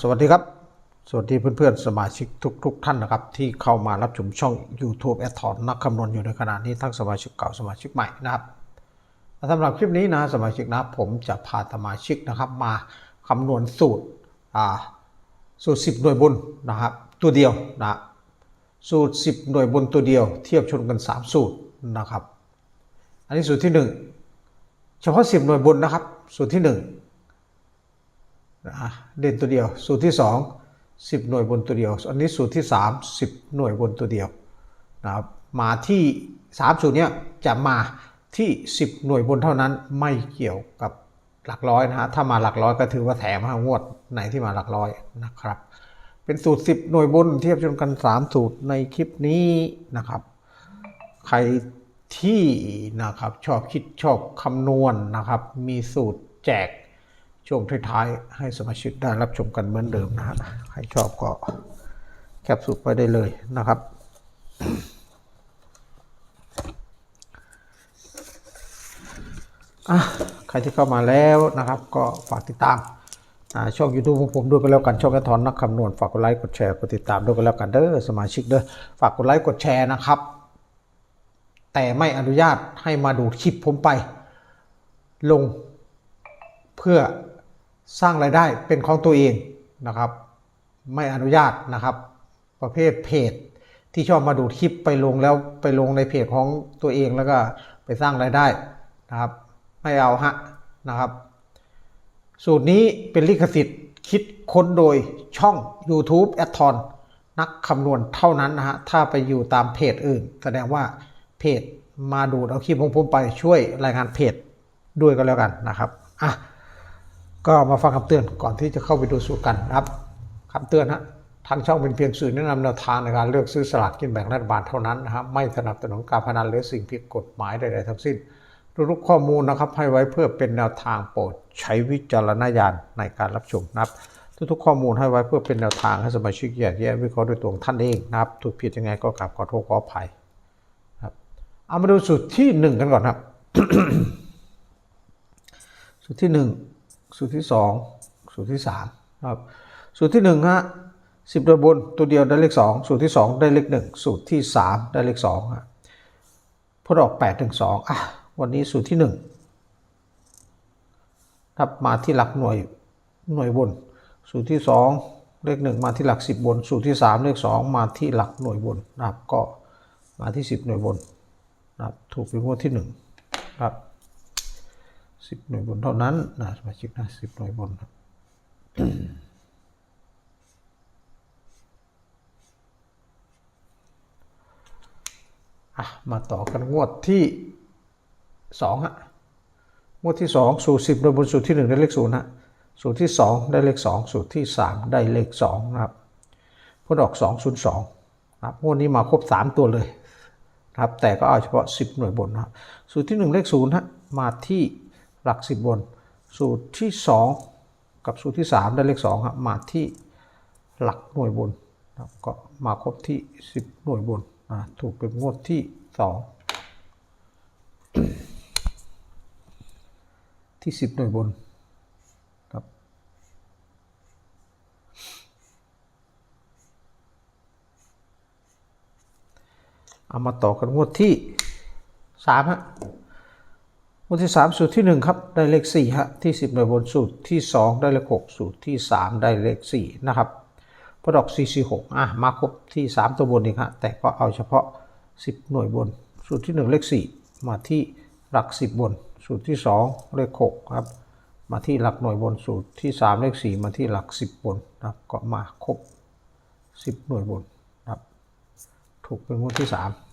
สวัสดีครับ สวัสดีเพื่อนๆ สมาชิกทุกๆท่านนะครับ ที่เข้ามารับชมช่อง YouTube แอดทอนนักคำนวณอยู่ในขณะนี้ทั้งสมาชิกเก่าสมาชิกใหม่นะครับสำหรับคลิปนี้นะสมาชิกนะผมจะพาสมาชิกนะครับมาคำนวณสูตรสูตร 10 หน่วยบนนะครับตัวเดียวนะสูตร 10 หน่วยบนตัวเดียว เทียบชนกัน 3 สูตรนะครับ อันนี้สูตรที่ 1 เฉพาะ 10 หน่วยบนนะครับ สูตรที่1นะ เด่นตัวเดียว สูตรที่ 2 10 หน่วยบนตัวเดียว อันนี้สูตรที่ 3 10 หน่วยบนตัวเดียวนะครับมาที่ 3 สูตรเนี้ยจะมาที่ 10 หน่วยบนเท่านั้นไม่เกี่ยวกับหลักร้อยนะฮะถ้ามาหลักร้อยก็ถือว่าแถมห้างวดไหนที่มาหลักร้อยนะครับ เป็นสูตร 10 หน่วยบนเทียบชนกัน 3 สูตรในคลิปนี้นะครับ ใครที่นะครับชอบคิดชอบคำนวณนะครับ มีสูตรแจก ช่วงท้ายๆให้สมาชิกได้รับชมกันเหมือนเดิมนะฮะใครชอบก็แคปสูตรไปได้เลยนะครับ ใครที่เข้ามาแล้วนะครับ ก็ฝากติดตามช่อง YouTube ของผมด้วยก็แล้วกันช่องกระทอนนักคำนวณฝากกดไลค์กดแชร์กดติดตามด้วยก็แล้วกันเด้อสมาชิกเด้อฝากกดไลค์กดแชร์นะครับ แต่ไม่อนุญาตให้มาดูคลิปผมไป ลงเพื่อ สร้างรายได้เป็นของตัวเองนะครับ ไม่อนุญาตนะครับ ประเภทเพจที่ชอบมาดูดคลิปไปลงแล้วไปลงในเพจของตัวเองแล้วก็ไปสร้างรายได้นะครับ ไม่เอาฮะนะครับ สูตรนี้เป็นลิขสิทธิ์คิดค้นโดยช่อง YouTube แอดทอนนักคำนวณเท่านั้นนะฮะ ถ้าไปอยู่ตามเพจอื่น แสดงว่าเพจมาดูดเอาคลิปของผมไปช่วยรายงานเพจด้วยก็แล้วกันนะครับอะ ก็มาฟังคำเตือนก่อนที่จะเข้าไปดูสูตรกันนะครับคำเตือนฮะทางช่องเป็นเพียงสื่อแนะนำแนวทางในการเลือกซื้อสลากกินแบ่งรัฐบาลเท่านั้นนะครับไม่สนับสนุนการพนันหรือสิ่งผิดกฎหมายใดๆทั้งสิ้นทุกข้อมูลนะครับให้ไว้เพื่อเป็นแนวทางโปรดใช้วิจารณญาณในการรับชมนะครับทุกๆข้อมูลให้ไว้เพื่อเป็นแนวทางให้สมาชิกแยกแยะวิเคราะห์ด้วยตัวท่านเองนะครับถูกผิดยังไงก็กราบขอโทษขออภัยครับเอามาดูสูตรที่หนึ่งกันก่อนครับ สูตรที่หนึ่ง สูตรที่สองสูตรที่สามครับสูตรที่หนึ่งฮะสิบโดยบนตัวเดียวได้เลขสองสูตรที่สองได้เลขหนึ่งสูตรที่สามได้เลขสองฮะพดออก8ถึง2อะวันนี้สูตรที่1ครับมาที่หลักหน่วยหน่วยบน สูตรที่ 2 เลข 1 มาที่หลัก 10 บน สูตรที่ 3 เลข 2 มาที่หลักหน่วยบนนะครับก็มาที่ 10 หน่วยบนนะครับถูกเป็นงวดที่1ครับ 10หน่วยบนเท่านั้นนะสมาชิกนะ10หน่วยบนครับมาต่อกันงวดที่สองฮะงวดที่สองสูตรสิบโดยบนสูตรที่หนึ่งได้เลขศูนย์ฮะสูตรที่สองได้เลขสองสูตรที่สามได้เลขสองนะครับผลออกสองศูนย์สองนะครับงวดนี้มาครบสามตัวเลยนะครับแต่ก็เอาเฉพาะสิบหน่วยบนนะครับสูตรที่หนึ่งเลขศูนย์ฮะมาที่ หลักสิบบน สูตรที่สองกับสูตรที่สามได้เลขสองครับมาที่หลักหน่วยบนครับก็มาครบที่ 10 หน่วยบนถูกเป็นงวดที่ 2 ที่ 10 หน่วยบนครับเอามาต่อกันงวดที่3ฮะ งวดที่ 3 สูตรที่ 1 ครับ ได้เลข4ฮะที่ 10 หน่วยบนสูตรที่ 2 ได้เลข 6 สูตรที่ 3 ได้เลข 4 นะครับพอดอก 4 4 6อะมาครบที่ 3 ตัวบนเองฮะแต่ก็เอาเฉพาะ 10 หน่วยบน สูตรที่ 1 เลข 4 มาที่หลัก 10 บน สูตรที่ 2 เลข 6 ครับ มาที่หลักหน่วยบนสูตรที่ 3 เลข 4 มาที่หลัก 10 บนนะครับก็มาครบ 10 หน่วยบนนะครับถูกเป็นงวดที่ 3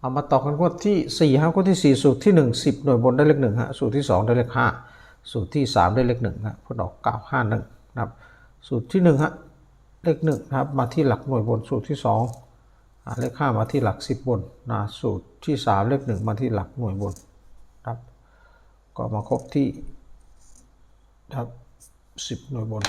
เอามาต่อกันงวดที่ 4ฮะงวดที่ 4 สูตรที่ 1 10 หน่วยบนได้เลข1ฮะสูตรที่ 2 ได้เลข5สูตรที่ 3 ได้เลข1ฮะผลออก 951นะครับสูตรที่1ฮะเลข1นะครับมาที่หลักหน่วยบนสูตรที่2อ่าเลข5มาที่หลัก 10 บนนะสูตรที่ 3 เลข1มาที่หลักหน่วยบนนะครับก็มาครบที่ครับสิบหน่วยบน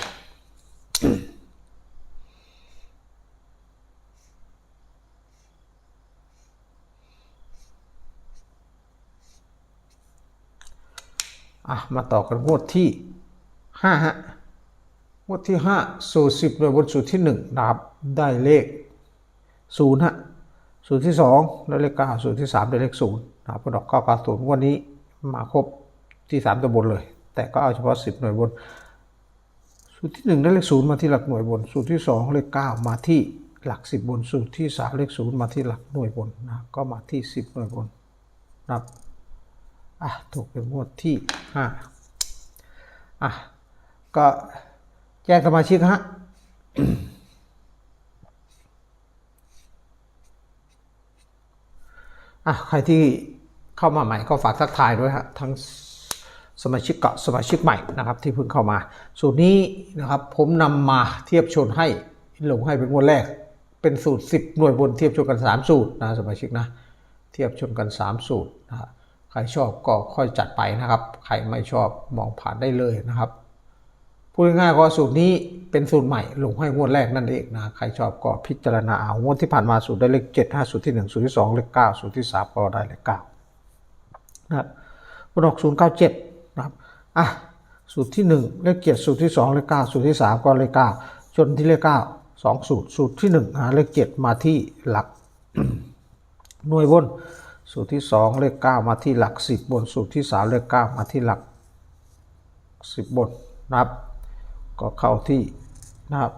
อะมาต่อกันงวดที่ห้าฮะงวดที่ห้าสูตรสิบหน่วยบนสูตรที่หนึ่งนะครับได้เลขศูนย์ฮะสูตรที่สองได้เลขเก้าสูตรที่สามได้เลขศูนย์นะครับกระดอกเก้าเก้าศูนย์วันนี้มาครบที่สามตัวบนเลย แต่ก็เอาเฉพาะสิบหน่วยบน สูตรที่หนึ่งได้เลขศูนย์มาที่หลักหน่วยบน สูตรที่สองเลขเก้ามาที่หลักสิบบน สูตรที่สามเลขศูนย์มาที่หลักหน่วยบนนะก็มาที่สิบหน่วยบนนะครับ อะถูกเป็นงวดที่ห้าอะก็แจ้งสมาชิกฮะอะใครที่เข้ามาใหม่ก็ฝากทักทายด้วยฮะทั้งสมาชิกเก่าสมาชิกใหม่นะครับที่เพิ่งเข้ามา สูตรนี้นะครับผมนำมาเทียบชนให้ลงให้เป็นงวดแรก เป็นสูตร 10 หน่วยบนเทียบชนกัน 3 สูตรนะสมาชิกนะเทียบชนกัน 3 สูตรนะฮะ ใครชอบก็ค่อยจัดไปนะครับ ใครไม่ชอบมองผ่านได้เลยนะครับพูดง่ายๆก็สูตรนี้เป็นสูตรใหม่ลงให้งวดแรกนั่นเองนะใครชอบก็พิจารณาเอางวดที่ผ่านมาสูตรได้เลข7 5สูตรที่1สูตรที่2เลข9สูตรที่3ก็ได้เลข9นะครับบนออก0 9 7นะครับอะสูตรที่1เลข7สูตรที่2เลข9สูตรที่3ก็เลข9จนที่เลข9 2สูตรสูตรที่1หาเลข7มาที่หลักหน่วยบน สูตรที่ 2 เลข 9 มาที่หลัก 10 บน สูตรที่ 3 เลข 9 มาที่หลัก 10 บนนะครับ ก็เข้าที่นะครับ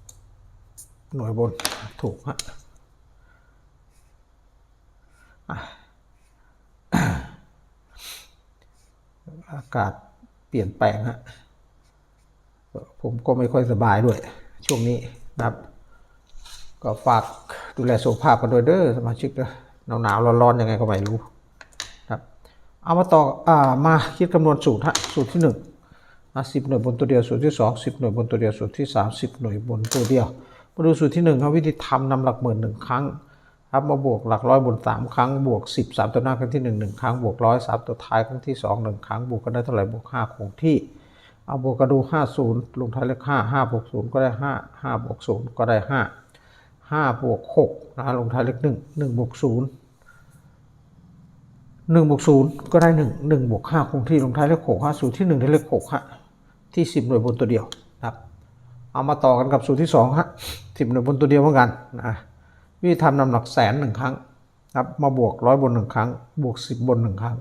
10 หน่วยบนถูกฮะอากาศเปลี่ยนแปลงฮะผมก็ไม่ค่อยสบายด้วย ช่วงนี้นะครับ ก็ฝากดูแลสุขภาพกันด้วยเด้อสมาชิกเด้อ หนาวๆร้อนๆยังไงก็ไม่รู้ครับเอามาต่ออ่ามาคิดคำนวณสูตรฮะสูตรที่หนึ่งสิบหน่วยบนตัวเดียวสูตรที่สองสิบหน่วยบนตัวเดียวสูตรที่สามสิบหน่วยบนตัวเดียวมาดูสูตรที่หนึ่งครับวิธีทำนำหลักหมื่นหนึ่งครั้งครับมาบวกหลักร้อยบนสามครั้งบวกสิบสามตัวหน้าครั้งที่หนึ่งหนึ่งครั้งบวกร้อยสามตัวท้ายครั้งที่สองหนึ่งครั้งบวกกันได้เท่าไหร่บวกห้าคงที่เอาบวกกระดูห้าศูนย์ลงท้ายเลขห้าห้าบวกศูนย์ก็ได้ห้าห้าบวกศูนย์ก็ได้ห้าห้าบวกหกนะฮะลงท้ายเลขหนึ่งหนึ่งบวกศูนย์หนึ่งบวกศูนย์ก็ได้หนึ่งหนึ่งบวกห้าคงที่ลงท้ายเลขหกห้าสูตรที่หนึ่งได้เลขหกฮะที่สิบหน่วยบนตัวเดียวนะครับเอามาต่อกันกับสูตรที่สองฮะสิบหน่วยบนตัวเดียวเหมือนกันนะวิธีทำนำหลักแสนหนึ่งครั้งครับมาบวกร้อยบนหนึ่งครั้ง บวกสิบบนหนึ่งครั้ง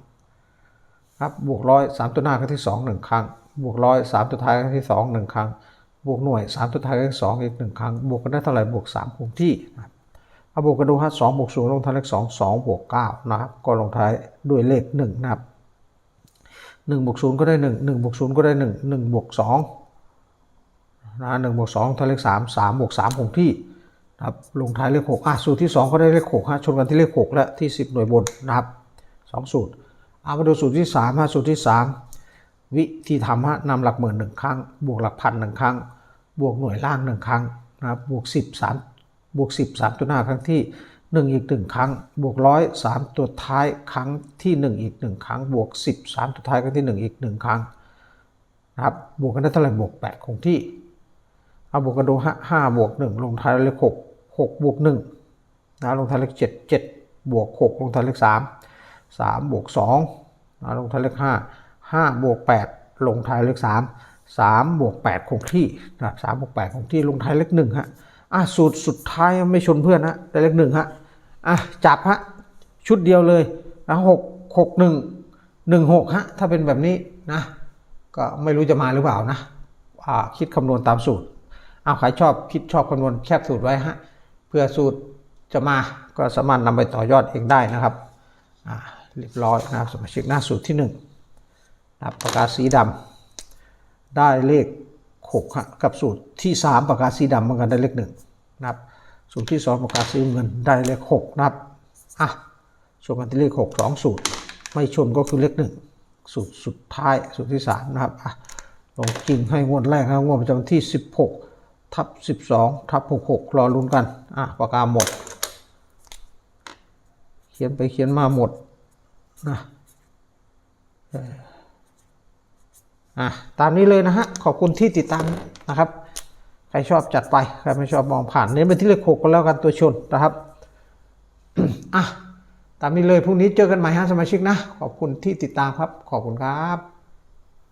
ครับบวกร้อยสามตัวหน้าครั้งที่สองหนึ่งครั้ง บวกร้อยสามตัวท้ายครั้งที่สองหนึ่งครั้ง บวกหน่วยสามตัวท้ายครั้งที่สองอีกหนึ่งครั้ง บวกกันได้เท่าไหร่บวกสามคงที่นะครับเอาบวกกันดูฮะสองบวกศูนย์ลงท้ายเลขสองสองบวกเก้านะครับ ก็ลงท้ายด้วยเลขหนึ่งนะครับหนึ่งบวกศูนย์ก็ได้หนึ่งหนึ่งบวกศูนย์ก็ได้หนึ่งหนึ่งบวกสองนะหนึ่งบวกสองท้ายเลขสามสามบวกสามคงที่นะครับลงท้ายเลขหกอะสูตรที่สองก็ได้เลขหกฮะชนกันที่เลขหกและที่สิบหน่วยบนนะครับสองสูตรเอามาดูสูตรที่3ฮะสูตรที่3 วิธีทำฮะนำหลักหมื่นหนึ่งครั้ง บวกหลักพันหนึ่งครั้ง บวกหน่วยล่างหนึ่งครั้งนะครับบวก 10 3 บวก 10 3ตัวหน้าครั้งที่ 1 อีก 1 ครั้ง บวกร้อยสามตัวท้ายครั้งที่ 1 อีก 1 ครั้ง บวก 10 3ตัวท้ายครั้งที่ 1 อีก 1 ครั้งนะครับบวกกันได้เท่าไหร่บวก 8 คงที่เอาบวกกันดูฮะ5บวก 1 ลงท้ายเลข6 6บวก1นะลงท้ายเลข7 7บวก 6 ลงท้ายเลข3สามบวกสองลงท้ายเลขห้าห้าบวกแปดลงท้ายเลขสามสามบวกแปดคงที่นะครับสามบวกแปดคงที่ลงท้ายเลขหนึ่งฮะอะสูตรสุดท้ายไม่ชนเพื่อนฮะได้เลขหนึ่งฮะอะจับฮะชุดเดียวเลยนะหกหกหนึ่งหนึ่งหกฮะถ้าเป็นแบบนี้นะก็ไม่รู้จะมาหรือเปล่านะอ่าคิดคำนวณตามสูตรเอาใครชอบคิดชอบคำนวณแคบสูตรไว้ฮะเพื่อสูตรจะมาก็สามารถนำไปต่อยอดเองได้นะครับอ่าเรียบร้อยนะครับสมาชิกหน้าสูตรที่1นะครับ ปากกาสีดำได้เลข6กับสูตรที่ 3 ปากกาสีดำเหมือนกันได้เลข1นะครับสูตรที่ 2 ปากกาสีเงินได้เลข6นะครับอะชนกันที่เลข 6 2 สูตร ไม่ชนก็คือเลข 1 สูตรสุดท้ายสูตรที่ 3 นะครับอะลงจริงให้งวดแรกนะงวดประจำวันที่ 16ทับ12ทับ66 รอลุ้นกันอะปากกาหมด เขียนไปเขียนมาหมดนะ อะตามนี้เลยนะฮะ ขอบคุณที่ติดตามนะครับ ใครชอบจัดไป ใครไม่ชอบมองผ่าน เน้นไปที่เลขหกก็แล้วกันตัวชนนะครับอะตามนี้เลยพรุ่งนี้เจอกันใหม่ฮะสมาชิกนะ ขอบคุณที่ติดตามครับ ขอบคุณครับ